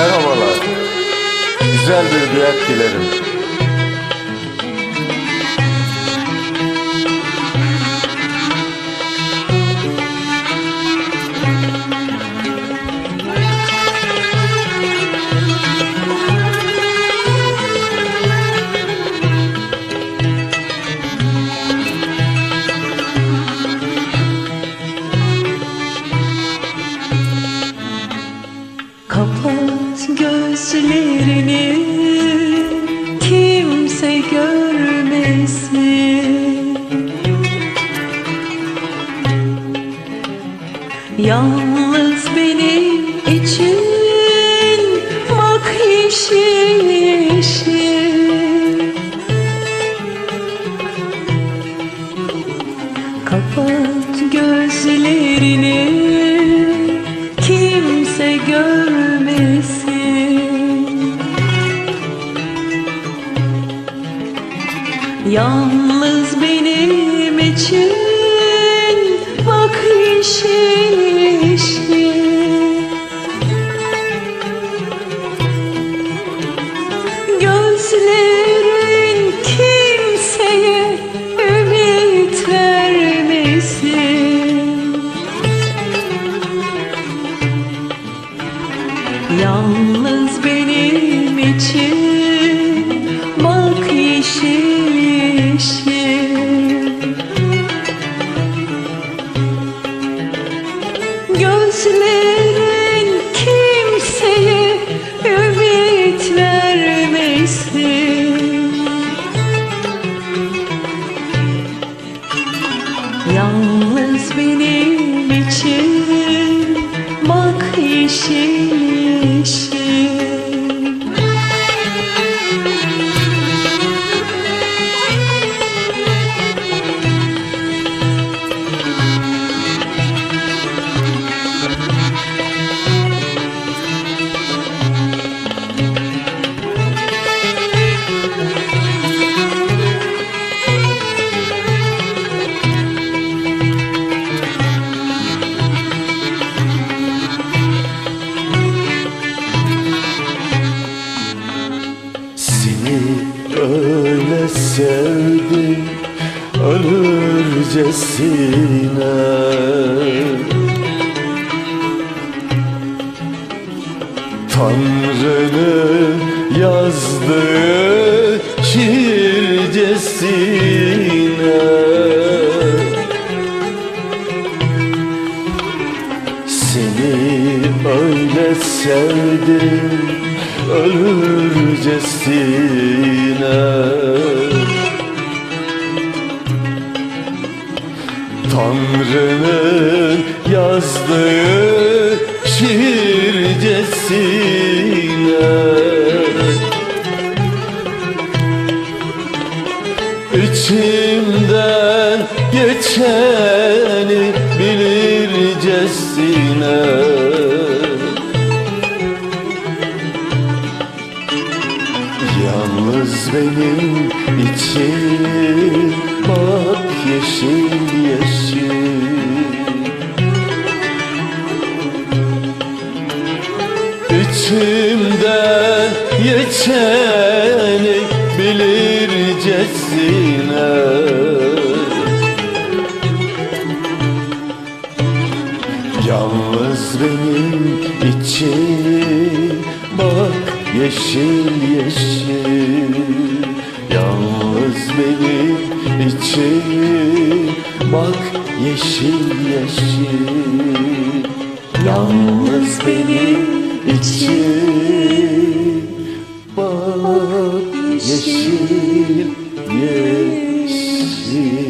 Merhabalar. Güzel bir düet dilerim. Gözlerini kimse görmesin. Yalnız benim Yalnız benim için bak yeşil yeşil. Gözlerin kimseye ümit vermesin. Yalnız benim için Gözlerin kimseye ümit vermesin. Yalnız benim için bak yeşil ölürcesine Tanrı'nın yazdığı şiircesine Seni öyle sevdim ölürcesine Tanrı'nın yazdığı şiircesine İçimden geçeni bilircesine Yalnız benim için bak yeşil İçimden geçeni bilircesine Yalnız benim için bak yeşil yeşil. Yalnız benim için bak yeşil yeşil. Yalnız benim için bak yeşil yeşil